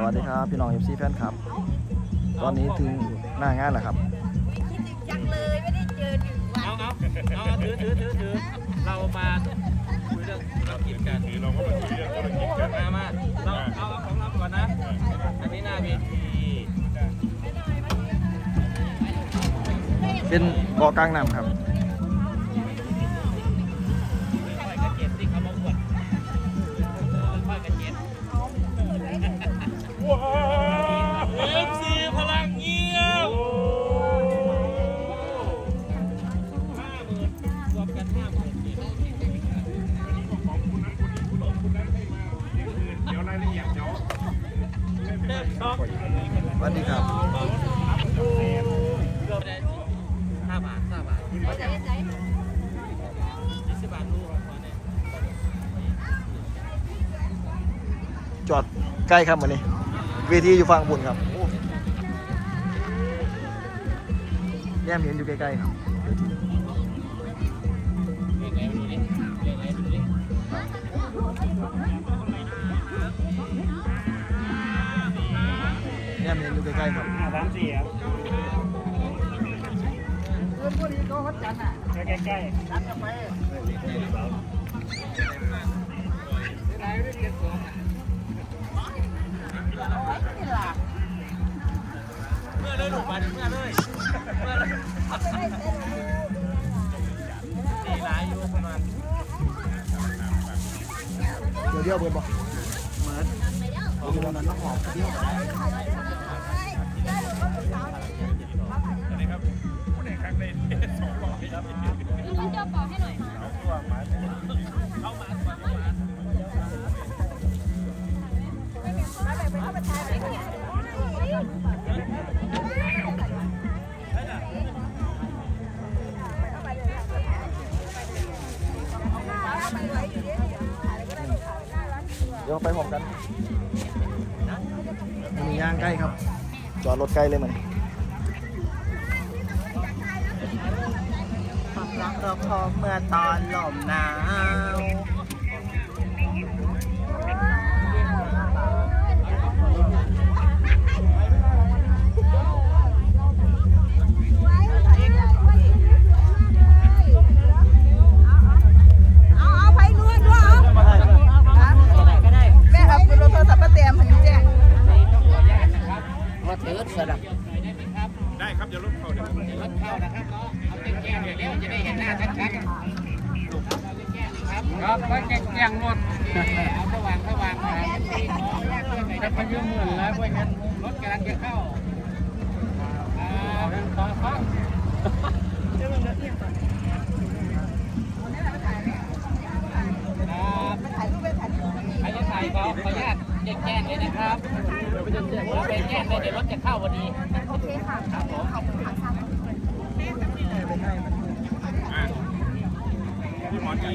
สวัสดีครับ พี่น้องเอฟซีแฟนครับ ตอนนี้ถึงหน้างานแล้วครับ คิดถึงจังเลยไม่ได้เจอหนึ่งวันเอาเอาเอาเอาถือถือถือถือเรามาคุยเรื่องธุรกิจกันถือเราก็มาคุยเรื่องธุรกิจกันมามาเราเอาเอาของเราก่อนนะ อันนี้หน้าเวทีเป็นเกาะกลางน้ำครับ สวัสดีครับห้าบาทห้าบาทยี่สิบบาทลูกจอดใกล้ครับวันนี้เวทีอยู่ฝั่งบุญครับแยมเห็นอยู่ใกล้ๆครับ แยมเห็นอยู่ใกล้ๆครับสามสี่ครับใกล้ใกล้เมื่อเลยลูกมาถึงเมื่อเลยเมื่อเล ใดครั้งลุงเจ้าปอกให้หน่อยเอาตัวมาเข้ามาเข้ามาเดี๋ยวไปพร้อมกันมีย่างใกล้ครับ จอดรถใกล้เลยมัน กเราพอเมื่อตอนลมหนาว เขาเข้านะครับเนาะเอาแก้งๆอย่างเดียวจะได้เห็นหน้าชัดๆครับก็แก้งรถเอาสว่างสว่างมาจะไปยืมเงินแล้วเว้ยงั้นรถกำลังจะเข้าอ่าขอขอถ่ายรูปไปถ่ายรูปใครจะถ่ายขอขอนุญาตแจ้งเลยนะครับไปแจ้งเลยเดี๋ยวรถจะเข้าวันนี้ โอเคค่ะ ขอบคุณค่ะพี่หมอนี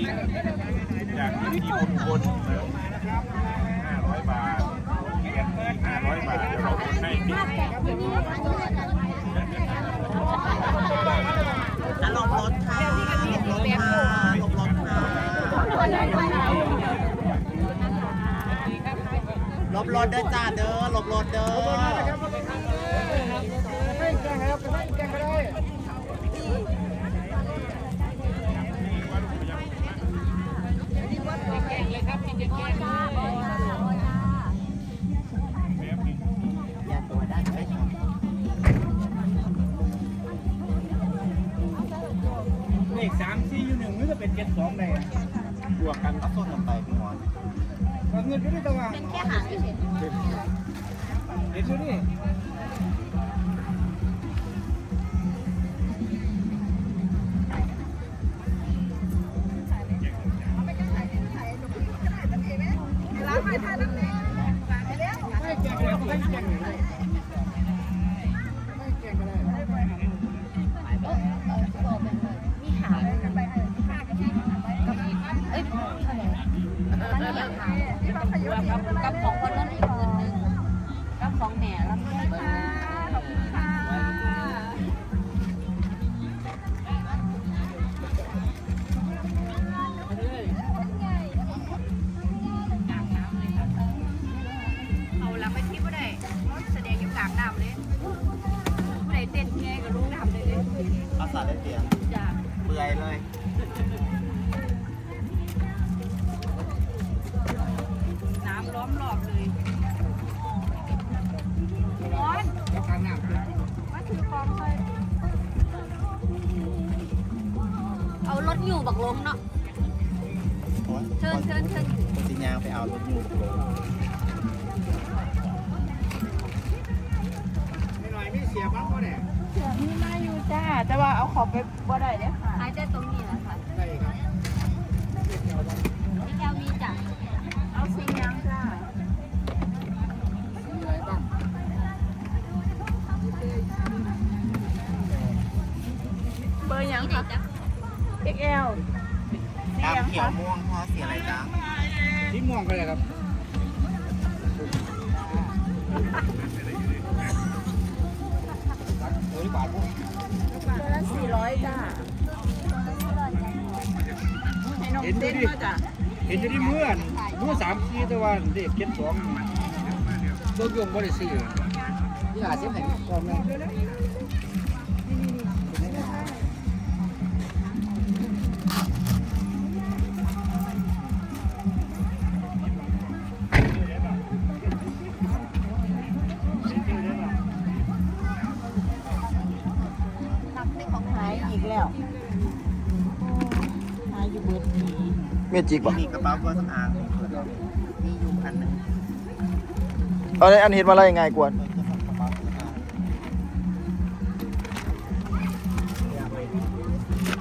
จากที่ที่คนคนห้าร้อยบาทห้าร้อยบาทเดี๋ยวเราโอนให้พี่จะลงรถค่ะลงรถค่ะลงรถค่ะลบรถเด้อจ้าเด้อลบรถเด้อ เป็นเจ็ดสองได้บวกกันก็ส้นลงไปพี่หมอนเงินอยู่ที่ตัวเป็นแค่หางเฉยเดี๋ยวดูดิร้าน เอ้ยนั่นแหละค่กับกับของคนนั้นอีกคนนึงกับของแหน่แล้วมันเบิร์ขอบคุณค่ะเอาละไม่คิดว่าได้แสดงยุ่กลางน้ำเลยผู้ใดเต้นเที่ยงก็รู้น้ำเลยภาษาเรียนเปื่อเลย บักลงเนาะเชิญเชิญเชิญคนสิยางไปเอารถอยู่เสือมีมาอยู่จ้า แต่ว่าเอาขอบไปบ่ได้เด้อค่ะขายได้ตรงนี้แหละค่ะได้ครับพี่แก้วมีจ้ะเอาสิงยังจ้าเบอร์ยังคะ XL ตามเขียวม่วงพอเสียอะไรจ๊ะที่ม่วงก็เลยครับเบอร์ละสี่ร้อยจ้าให้น้องเห็นเต้ดูนดิมาจ้ะเห็นอยู่ที่เมื่อนเมื่อสามขีแต่ว่าเด็กเก็บสองเบิกยงบริสุทธิ์ที่หาเส้นไหนก่อนไหม เมียจิกบ่มีกระเป๋าเครื่องสำอางมีอยู่อันหนึงเอาในอันเห็นมาอะไรง่ายกว่าเป็นเจ้าของกระเป๋าเครื่องสำอาง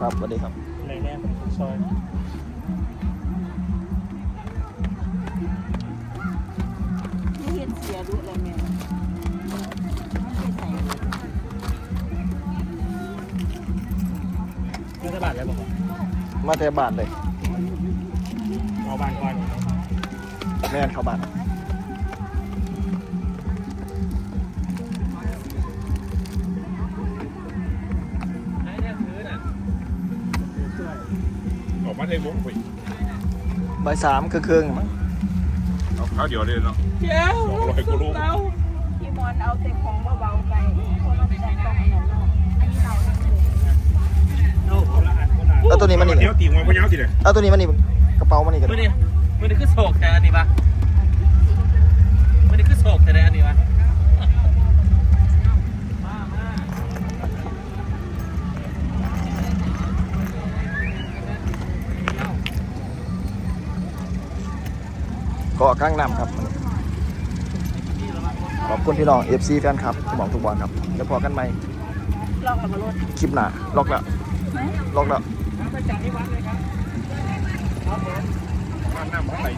ครับสวัสดีครับในแน่ซอยไม่เห็นเสียรู้เลยแม่รัฐบาลแล้วบอกมาแต่บ้านเลย แม่นเข้าบ้านออกมาได้วงไปบ่ายสามครึ่งๆมั้งเอาข้าวเดียวเลยเนาะเจ้าสองร้อยกว่าลูกพี่มอนเอาแต่ของเบาๆไปคนละแต่ต้องอันนั้นเนาะอันนี้เราเนี่ยเอาคนละอันคนละอันเอาตัวนี้มานี่เดี๋ยวตีหัวพะเยาสิเลยเอาตัวนี้มานี่กระเป๋ามานี่กันมื่อนี้ มื่อนี้คือโศกแต่อันนี้ปะมื่อนี้คือโศกแต่อันนี้ปะเกาะกลางน้ำครับ ขอบคุณพี่น้อง FC แฟนครับทุกหมองทุกบอลครับ แล้วพอกันไหมลอกมารถคลิปหน้าล็อกแล้วล็อกแล้วบ้า น้ำน้ำเท่าไหร่